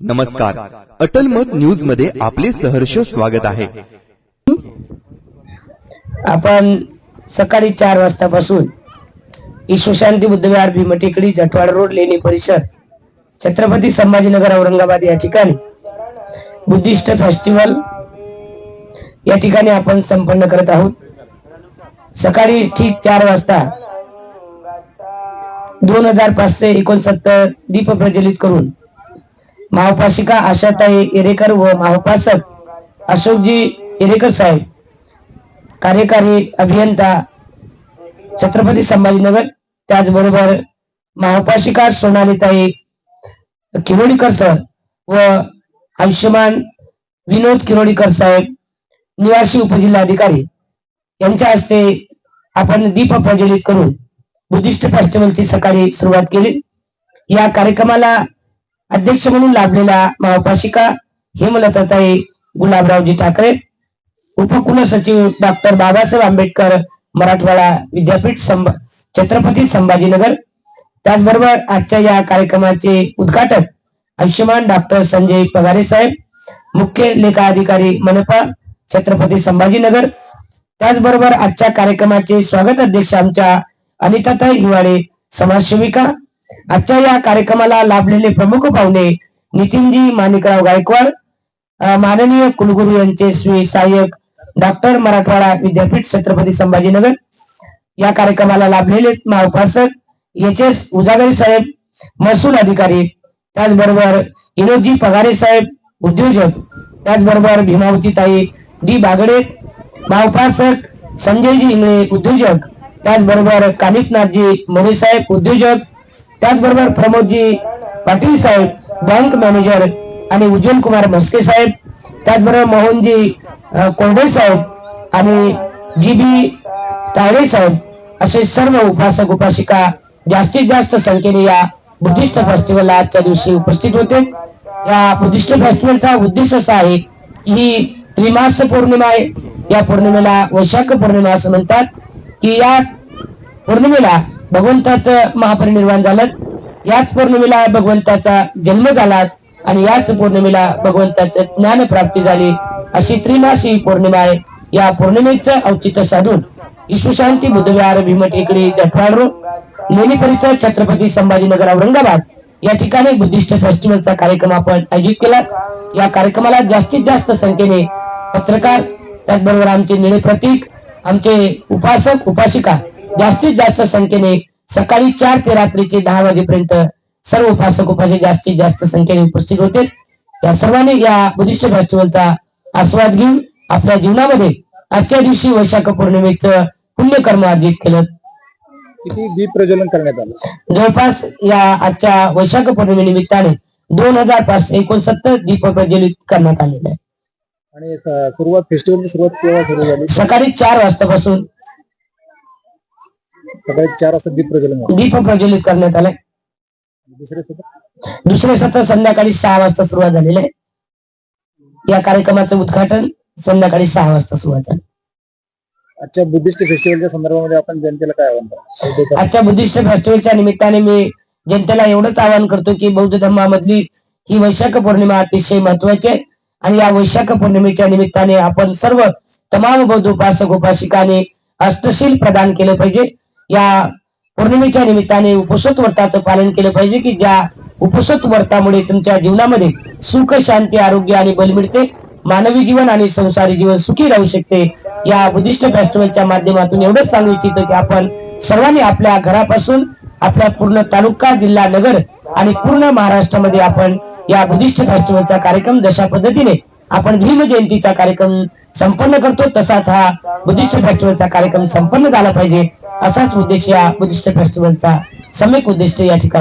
नमस्कार. अटल मत न्यूजमध्ये आपले सहर्ष स्वागत आहे. आपण सकाळी चार वाजतापासून ईश्वशांती बुद्धविहार भीमटेकडी जटवाड रोड लेणी परिसर छत्रपती संभाजीनगर औरंगाबाद या ठिकाणी बुद्धिस्ट फेस्टिवल या ठिकाणी आपण संपन्न करत आहोत. सकाळी ठीक चार वाजता दोन हजार पाचशे एकोणसत्तर दीप प्रज्वलित करून महाउपासिका आशाताई एरेकर व महाउपासक अशोकजी इरेकर साहेब कार्यकारी अभियंता छत्रपती संभाजीनगर त्याचबरोबर महाउपासिका सोनालीताई किरोडीकर सर व आयुष्यमान विनोद किरोडीकर साहेब निवासी उपजिल्हाधिकारी यांच्या हस्ते आपण दीप प्रज्वलित करून बुद्धिस्ट फेस्टिवलची सकाळी सुरुवात केली. या कार्यक्रमाला अध्यक्ष म्हणून लाभलेल्या महाउपासिका हेमलताताई गुलाबरावजी ठाकरे उपकुलसचिव डॉक्टर बाबासाहेब आंबेडकर मराठवाडा विद्यापीठ संभा छत्रपती संभाजीनगर. त्याचबरोबर आजच्या या कार्यक्रमाचे उद्घाटक आयुष्यमान डॉक्टर संजय पगारे साहेब मुख्य लेखाधिकारी मनपा छत्रपती संभाजीनगर. त्याचबरोबर आजच्या कार्यक्रमाचे स्वागत अध्यक्ष आमच्या अनिताताई हिवाळे समाजसेविका आजच्या या कार्यक्रमाला लाभलेले प्रमुख पाहुणे नितीनजी माणिकराव गायकवाड माननीय कुलगुरू यांचे श्री सहाय्यक डॉक्टर मराठवाडा विद्यापीठ छत्रपती संभाजीनगर. या कार्यक्रमाला लाभलेले महाउपासक एच एस उजागरी साहेब महसूल अधिकारी त्याचबरोबर विनोदजी पगारे साहेब उद्योजक त्याचबरोबर भीमावती ताई डी बागडे महाउपासक संजयजी इंगळे उद्योजक त्याचबरोबर कानिपनाथजी मोरे साहेब उद्योजक त्याचबरोबर प्रमोदजी पाटील साहेब बँक मॅनेजर आणि उज्ज्वल कुमार म्हस्के साहेब त्याचबरोबर मोहनजी कोंडे साहेब आणि जी बी तायडे साहेब असे सर्व उपासक उपासिका जास्तीत जास्त संख्येने या बुद्धिस्ट फेस्टिवलला आजच्या दिवशी उपस्थित होते. या बुद्धिस्ट फेस्टिवलचा उद्देश असा आहे की ही त्रिमास पौर्णिमा आहे. या पौर्णिमेला वैशाख पौर्णिमा असं म्हणतात की या पौर्णिमेला भगवंताचं महापरिनिर्वाण झालं. याच पौर्णिमेला भगवंताचा जन्म झाला आणि याच पौर्णिमेला भगवंताचं ज्ञान प्राप्ती झाली अशी त्रिमासी पौर्णिमा आहे. या पौर्णिमेचं औचित्य साधून विश्वशांती बुद्धविहार भीमटेकडी जटवाड रोड लेणी परिसर छत्रपती संभाजीनगर औरंगाबाद या ठिकाणी बुद्धिस्ट फेस्टिवलचा कार्यक्रम आपण आयोजित केला. या कार्यक्रमाला जास्तीत जास्त संख्येने पत्रकार त्याचबरोबर आमचे निळे प्रतीक आमचे उपासक उपासिका जास्तीत जास्त संख्येने सकाळी चार ते रात्रीचे दहा वाजेपर्यंत सर्व उपासक उपासिक जास्तीत जास्त संख्येने उपस्थित होते. या सर्वांनी या बुद्धिस्ट फेस्टिवलचा आस्वाद घेऊन आपल्या जीवनामध्ये आजच्या दिवशी वैशाख पौर्णिमेचं पुण्यकर्म अर्जित केलं. किती दीप प्रज्वलन करण्यात आलं? जवळपास या आजच्या वैशाख पौर्णिमेनिमित्ताने दोन हजार पाचशे एकोणसत्तर दीप प्रज्वलित करण्यात आलेले आहे. आणि सुरुवात फेस्टिवलची सुरुवात केव्हा सुरू झाली? सकाळी चार वाजतापासून सकाळी चार वाजता दीप प्रज्वलन झालं. दीप प्रज्वलित करण्यात आलाय. दुसरे सत्र? दुसरे सत्र संध्याकाळी सहा वाजता सुरुवात झालेले. आहे या कार्यक्रमाचं उद्घाटन संध्याकाळी सहा वाजता सुरुवात झालं. आजच्या बुद्धिस्ट फेस्टिवलच्या संदर्भामध्ये आपण जनतेला काय आव्हान कराल? आजच्या बुद्धिस्ट फेस्टिवलच्या निमित्ताने मी जनतेला एवढंच आवाहन करतो की बौद्ध धर्मामधली ही वैशाख पौर्णिमा अतिशय महत्वाची आहे. आणि या वैशाख पौर्णिमेच्या निमित्ताने आपण सर्व तमाम बौद्ध उपासक उपासिकाने अष्टशील प्रदान केलं पाहिजे. या पौर्णिमेच्या निमित्ताने उपसत व्रताचं पालन केलं पाहिजे की ज्या उपसत व्रतामुळे तुमच्या जीवनामध्ये सुख शांती आरोग्य आणि बल मिळते. मानवी जीवन आणि संसारी जीवन सुखी राहू शकते. या बुद्धिस्ट फेस्टिवलच्या माध्यमातून एवढंच सांगू इच्छितो की आपण सर्वांनी आपल्या घरापासून आपल्या पूर्ण तालुका जिल्हा नगर आणि पूर्ण महाराष्ट्रामध्ये आपण या बुद्धिस्ट फेस्टिवलचा कार्यक्रम जशा पद्धतीने आपण भीम जयंतीचा कार्यक्रम संपन्न करतो. तसाच हा बुद्धिस्ट फेस्टिवलचा कार्यक्रम संपन्न झाला पाहिजे. असाच उद्देश या बुद्धिस्ट फेस्टिवलचा सम्यक उद्दिष्ट या ठिकाणी